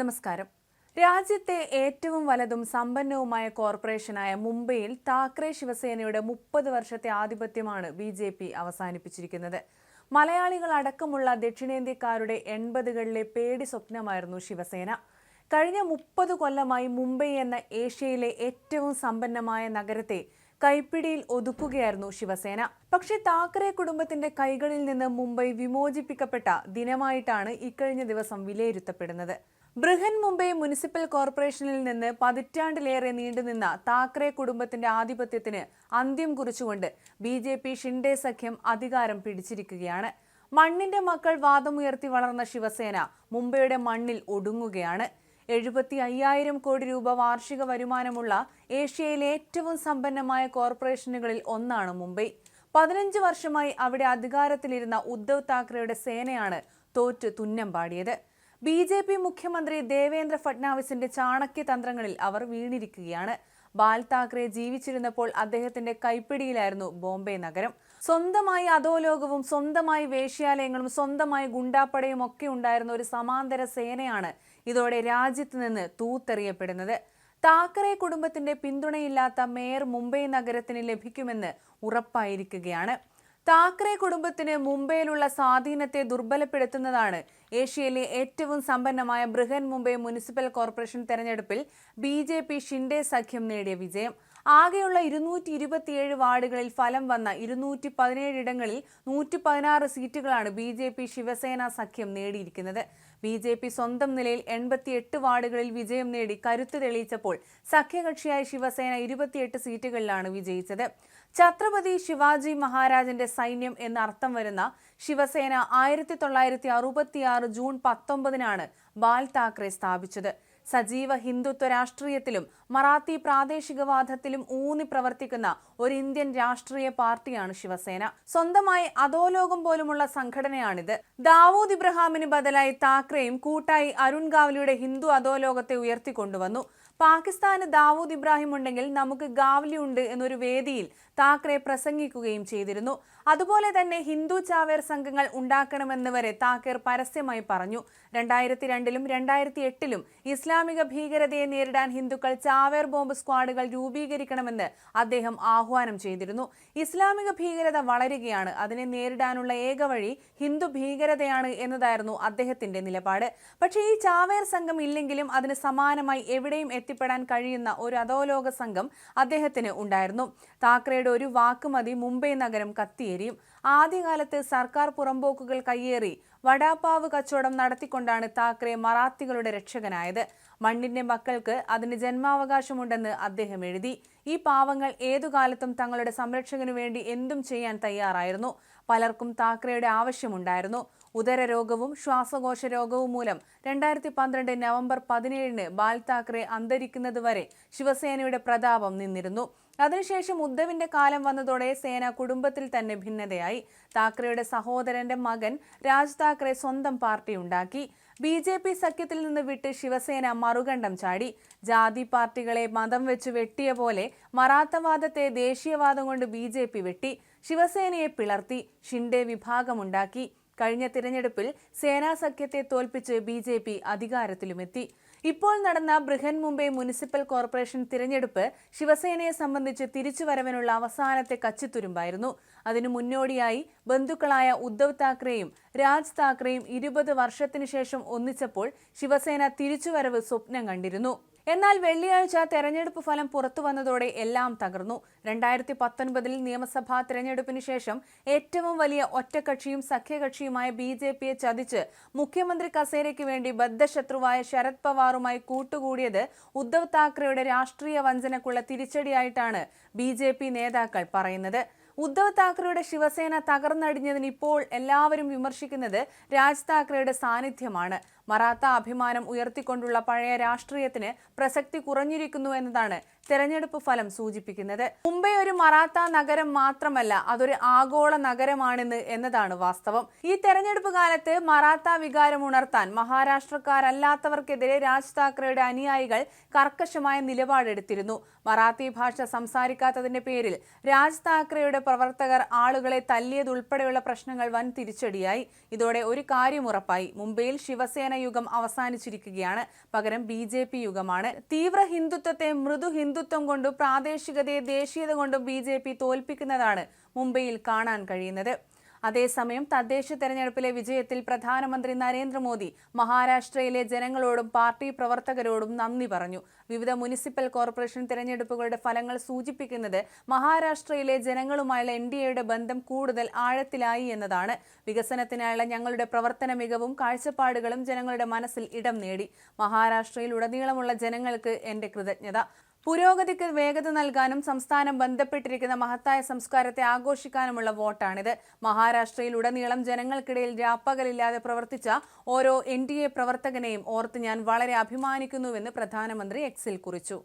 നമസ്കാരം. രാജ്യത്തെ ഏറ്റവും വലതും സമ്പന്നവുമായ കോർപ്പറേഷനായ മുംബൈയിൽ താക്കറെ ശിവസേനയുടെ മുപ്പത് വർഷത്തെ ആധിപത്യമാണ് ബി ജെ പി അവസാനിപ്പിച്ചിരിക്കുന്നത്. മലയാളികൾ അടക്കമുള്ള ദക്ഷിണേന്ത്യക്കാരുടെ എൺപതുകളിലെ പേടി സ്വപ്നമായിരുന്നു ശിവസേന. കഴിഞ്ഞ മുപ്പത് കൊല്ലമായി മുംബൈ എന്ന ഏഷ്യയിലെ ഏറ്റവും സമ്പന്നമായ നഗരത്തെ കൈപ്പിടിയിൽ ഒതുക്കുകയായിരുന്നു ശിവസേന. പക്ഷെ താക്കറെ കുടുംബത്തിന്റെ കൈകളിൽ നിന്ന് മുംബൈ വിമോചിപ്പിക്കപ്പെട്ട ദിനമായിട്ടാണ് ഇക്കഴിഞ്ഞ ദിവസം വിലയിരുത്തപ്പെടുന്നത്. ബൃഹൻ മുംബൈ മുനിസിപ്പൽ കോർപ്പറേഷനിൽ നിന്ന് പതിറ്റാണ്ടിലേറെ നീണ്ടുനിന്ന താക്കറെ കുടുംബത്തിന്റെ ആധിപത്യത്തിന് അന്ത്യം കുറിച്ചുകൊണ്ട് ബി ജെ പി ഷിൻഡെ സഖ്യം അധികാരം പിടിച്ചിരിക്കുകയാണ്. മണ്ണിന്റെ മക്കൾ വാദമുയർത്തി വളർന്ന ശിവസേന മുംബൈയുടെ മണ്ണിൽ ഒടുങ്ങുകയാണ്. എഴുപത്തി അയ്യായിരം കോടി രൂപ വാർഷിക വരുമാനമുള്ള ഏഷ്യയിലെ ഏറ്റവും സമ്പന്നമായ കോർപ്പറേഷനുകളിൽ ഒന്നാണ് മുംബൈ. പതിനഞ്ച് വർഷമായി അവിടെ അധികാരത്തിലിരുന്ന ഉദ്ധവ് താക്കറെയുടെ സേനയാണ് തോറ്റ് തുന്നം പാടിയത്. ബി ജെ പി മുഖ്യമന്ത്രി ദേവേന്ദ്ര ഫട്നാവിസിന്റെ ചാണക്യ തന്ത്രങ്ങളിൽ അവർ വീണിരിക്കുകയാണ്. ബാൽ താക്കറെ ജീവിച്ചിരുന്നപ്പോൾ അദ്ദേഹത്തിന്റെ കൈപ്പിടിയിലായിരുന്നു ബോംബെ നഗരം. സ്വന്തമായി അധോലോകവും സ്വന്തമായി വേശ്യാലയങ്ങളും സ്വന്തമായി ഗുണ്ടാപ്പടയും ഒക്കെ ഉണ്ടായിരുന്ന ഒരു സമാന്തര സേനയാണ് ഇതോടെ രാജ്യത്ത് നിന്ന് തൂത്തെറിയപ്പെടുന്നത്. താക്കറെ കുടുംബത്തിന്റെ പിന്തുണയില്ലാത്ത മേയർ മുംബൈ നഗരത്തിന് ലഭിക്കുമെന്ന് ഉറപ്പായിരിക്കുകയാണ്. താക്കറെ കുടുംബത്തിന് മുംബൈയിലുള്ള സ്വാധീനത്തെ ദുർബലപ്പെടുത്തുന്നതാണ് ഏഷ്യയിലെ ഏറ്റവും സമ്പന്നമായ ബൃഹൻ മുംബൈ മുനിസിപ്പൽ കോർപ്പറേഷൻ തെരഞ്ഞെടുപ്പിൽ ബി ജെ പി ഷിൻഡെ സഖ്യം നേടിയ വിജയം. ആകെയുള്ള ഇരുന്നൂറ്റി ഇരുപത്തിയേഴ് വാർഡുകളിൽ ഫലം വന്ന ഇരുന്നൂറ്റി പതിനേഴ് ഇടങ്ങളിൽ നൂറ്റി പതിനാറ് സീറ്റുകളാണ് ബി ജെ പി ശിവസേന സഖ്യം നേടിയിരിക്കുന്നത്. ബി ജെ പി സ്വന്തം നിലയിൽ എൺപത്തിയെട്ട് വാർഡുകളിൽ വിജയം നേടി കരുത്ത് തെളിയിച്ചപ്പോൾ സഖ്യകക്ഷിയായ ശിവസേന ഇരുപത്തിയെട്ട് സീറ്റുകളിലാണ് വിജയിച്ചത്. ഛത്രപതി ശിവാജി മഹാരാജന്റെ സൈന്യം എന്ന അർത്ഥം വരുന്ന ശിവസേന ആയിരത്തി തൊള്ളായിരത്തി അറുപത്തിയാറ് ജൂൺ പത്തൊമ്പതിനാണ് ബാൽ താക്കറെ സ്ഥാപിച്ചത്. സജീവ ഹിന്ദുത്വ രാഷ്ട്രീയത്തിലും മറാത്തി പ്രാദേശികവാദത്തിലും ഊന്നി പ്രവർത്തിക്കുന്ന ഒരു ഇന്ത്യൻ രാഷ്ട്രീയ പാർട്ടിയാണ് ശിവസേന. സ്വന്തമായി അധോലോകം പോലുമുള്ള സംഘടനയാണിത്. ദാവൂദ് ഇബ്രഹാമിന് ബദലായി താക്കറെയും കൂട്ടായി അരുൺ ഗാവ്ലിയുടെ ഹിന്ദു അധോലോകത്തെ ഉയർത്തിക്കൊണ്ടുവന്നു. പാകിസ്ഥാന് ദാവൂദ് ഇബ്രാഹിം ഉണ്ടെങ്കിൽ നമുക്ക് ഗാവ്ലി ഉണ്ട് എന്നൊരു വേദിയിൽ താക്കറെ പ്രസംഗിക്കുകയും ചെയ്തിരുന്നു. അതുപോലെ തന്നെ ഹിന്ദു ചാവേർ സംഘങ്ങൾ ഉണ്ടാക്കണമെന്ന് വരെ താക്കർ പരസ്യമായി പറഞ്ഞു. രണ്ടായിരത്തി രണ്ടിലും രണ്ടായിരത്തി എട്ടിലും ഇസ്ലാമിക ഭീകരതയെ നേരിടാൻ ഹിന്ദുക്കൾ ചാവേർ ബോംബ് സ്ക്വാഡുകൾ രൂപീകരിക്കണമെന്ന് അദ്ദേഹം ആഹ്വാനം ചെയ്തിരുന്നു. ഇസ്ലാമിക ഭീകരത വളരുകയാണ്. അതിനെ നേരിടാനുള്ള ഏക വഴി ഹിന്ദു ഭീകരതയാണ് എന്നതായിരുന്നു അദ്ദേഹത്തിന്റെ നിലപാട്. പക്ഷേ ഈ ചാവേർ സംഘം ഇല്ലെങ്കിലും അതിന് സമാനമായി എവിടെയും എത്തിപ്പെടാൻ കഴിയുന്ന ഒരു അധോലോക സംഘം അദ്ദേഹത്തിന് ഉണ്ടായിരുന്നു. താക്കറെയുടെ ഒരു വാക്ക് മതി മുംബൈ നഗരം കത്തിയേരിയും. ആദ്യകാലത്ത് സർക്കാർ പുറമ്പോക്കുകൾ കയ്യേറി വടാപ്പാവ് കച്ചവടം നടത്തിക്കൊണ്ടാണ് താക്കറെ മറാത്തികളുടെ രക്ഷകനായത്. മണ്ണിന്റെ മക്കൾക്ക് അതിന് ജന്മാവകാശമുണ്ടെന്ന് അദ്ദേഹം എഴുതി. ഈ പാവങ്ങൾ ഏതു കാലത്തും തങ്ങളുടെ സംരക്ഷകനു വേണ്ടി എന്തും ചെയ്യാൻ തയ്യാറായിരുന്നു. പലർക്കും താക്കറെയുടെ ആവശ്യമുണ്ടായിരുന്നു. ഉദരരോഗവും ശ്വാസകോശ രോഗവും മൂലം രണ്ടായിരത്തി പന്ത്രണ്ട് നവംബർ പതിനേഴിന് ബാൽ താക്കറെ അന്തരിക്കുന്നതുവരെ ശിവസേനയുടെ പ്രതാപം നിന്നിരുന്നു. അതിനുശേഷം ഉദ്ധവിന്റെ കാലം വന്നതോടെ സേന കുടുംബത്തിൽ തന്നെ ഭിന്നതയായി. താക്കറെയുടെ സഹോദരന്റെ മകൻ രാജ് താക്കറെ സ്വന്തം പാർട്ടി ഉണ്ടാക്കി. ബി ജെ പി സഖ്യത്തിൽ നിന്ന് വിട്ട് ശിവസേന മറുകണ്ഠം ചാടി. ജാതി പാർട്ടികളെ മതം വെച്ച് വെട്ടിയ പോലെ മറാത്തവാദത്തെ ദേശീയവാദം കൊണ്ട് ബി വെട്ടി. ശിവസേനയെ പിളർത്തി. ഷിൻഡെ വിഭാഗമുണ്ടാക്കി കഴിഞ്ഞ തിരഞ്ഞെടുപ്പിൽ സേനാ സഖ്യത്തെ തോൽപ്പിച്ച് ബി ജെ പി അധികാരത്തിലുമെത്തി. ഇപ്പോൾ നടന്ന ബൃഹൻ മുംബൈ മുനിസിപ്പൽ കോർപ്പറേഷൻ തിരഞ്ഞെടുപ്പ് ശിവസേനയെ സംബന്ധിച്ച് തിരിച്ചുവരവിനുള്ള അവസാനത്തെ കച്ചിത്തുരുമ്പായിരുന്നു. അതിനു മുന്നോടിയായി ബന്ധുക്കളായ ഉദ്ധവ് താക്കറെയും രാജ് താക്കറെയും ഇരുപത് വർഷത്തിനു ശേഷം ഒന്നിച്ചപ്പോൾ ശിവസേന തിരിച്ചുവരവ് സ്വപ്നം കണ്ടിരുന്നു. എന്നാൽ വെള്ളിയാഴ്ച തെരഞ്ഞെടുപ്പ് ഫലം പുറത്തു വന്നതോടെ എല്ലാം തകർന്നു. രണ്ടായിരത്തി പത്തൊൻപതിൽ നിയമസഭാ തെരഞ്ഞെടുപ്പിന് ശേഷം ഏറ്റവും വലിയ ഒറ്റക്കക്ഷിയും സഖ്യകക്ഷിയുമായ ബി ജെ പിയെ ചതിച്ച് മുഖ്യമന്ത്രി കസേരയ്ക്ക് വേണ്ടി ബദ്ധശത്രുവായ ശരത് പവാറുമായി കൂട്ടുകൂടിയത് ഉദ്ധവ് താക്കറെയുടെ രാഷ്ട്രീയ വഞ്ചനക്കുള്ള തിരിച്ചടിയായിട്ടാണ് ബി ജെ പി നേതാക്കൾ പറയുന്നത്. ഉദ്ധവ് താക്കറെയുടെ ശിവസേന തകർന്നടിഞ്ഞതിന് ഇപ്പോൾ എല്ലാവരും വിമർശിക്കുന്നത് രാജ് താക്കറെയുടെ സാന്നിധ്യമാണ്. മറാത്ത അഭിമാനം ഉയർത്തിക്കൊണ്ടുള്ള പഴയ രാഷ്ട്രീയത്തിന് പ്രസക്തി കുറഞ്ഞിരിക്കുന്നു എന്നതാണ് തെരഞ്ഞെടുപ്പ് ഫലം സൂചിപ്പിക്കുന്നത്. മുംബൈ ഒരു മറാത്ത നഗരം മാത്രമല്ല അതൊരു ആഗോള നഗരമാണെന്ന് എന്നതാണ് വാസ്തവം. ഈ തെരഞ്ഞെടുപ്പ് കാലത്ത് മറാത്ത വികാരം ഉണർത്താൻ മഹാരാഷ്ട്രക്കാരല്ലാത്തവർക്കെതിരെ രാജ് താക്കറെയുടെ അനുയായികൾ കർക്കശമായ നിലപാടെടുത്തിരുന്നു. മറാത്തി ഭാഷ സംസാരിക്കാത്തതിന്റെ പേരിൽ രാജ് താക്കറെയുടെ പ്രവർത്തകർ ആളുകളെ തല്ലിയതുൾപ്പെടെയുള്ള പ്രശ്നങ്ങൾ വൻ തിരിച്ചടിയായി ഇതോടെ ഒരു കാര്യം ഉറപ്പായി. മുംബൈയിൽ ശിവസേന യുഗം അവസാനിച്ചിരിക്കുകയാണ്. പകരം ബി ജെ പി യുഗമാണ്. തീവ്ര ഹിന്ദുത്വത്തെ മൃദു ഹിന്ദുത്വം കൊണ്ടും പ്രാദേശികതയെ ദേശീയത കൊണ്ടും ബി ജെ പി തോൽപ്പിക്കുന്നതാണ് മുംബൈയിൽ കാണാൻ കഴിയുന്നത്. അതേസമയം തദ്ദേശ തെരഞ്ഞെടുപ്പിലെ വിജയത്തിൽ പ്രധാനമന്ത്രി നരേന്ദ്രമോദി മഹാരാഷ്ട്രയിലെ ജനങ്ങളോടും പാർട്ടി പ്രവർത്തകരോടും നന്ദി പറഞ്ഞു. വിവിധ മുനിസിപ്പൽ കോർപ്പറേഷൻ തെരഞ്ഞെടുപ്പുകളുടെ ഫലങ്ങൾ സൂചിപ്പിക്കുന്നത് മഹാരാഷ്ട്രയിലെ ജനങ്ങളുമായുള്ള എൻ ഡി എയുടെ ബന്ധം കൂടുതൽ ആഴത്തിലായി എന്നതാണ്. വികസനത്തിനായുള്ള ഞങ്ങളുടെ പ്രവർത്തന മികവും കാഴ്ചപ്പാടുകളും ജനങ്ങളുടെ മനസ്സിൽ ഇടം നേടി. മഹാരാഷ്ട്രയിൽ ഉടനീളമുള്ള ജനങ്ങൾക്ക് എന്റെ കൃതജ്ഞത. പുരോഗതിക്ക് വേഗത നൽകാനും സംസ്ഥാനം ബന്ധപ്പെട്ടിരിക്കുന്ന മഹത്തായ സംസ്കാരത്തെ ആഘോഷിക്കാനുമുള്ള വോട്ടാണിത്. മഹാരാഷ്ട്രയിൽ ഉടനീളം ജനങ്ങൾക്കിടയിൽ രാപ്പകലില്ലാതെ പ്രവർത്തിച്ച ഓരോ എൻ പ്രവർത്തകനെയും ഓർത്ത് ഞാൻ വളരെ അഭിമാനിക്കുന്നുവെന്ന് പ്രധാനമന്ത്രി എക്സിൽ കുറിച്ചു.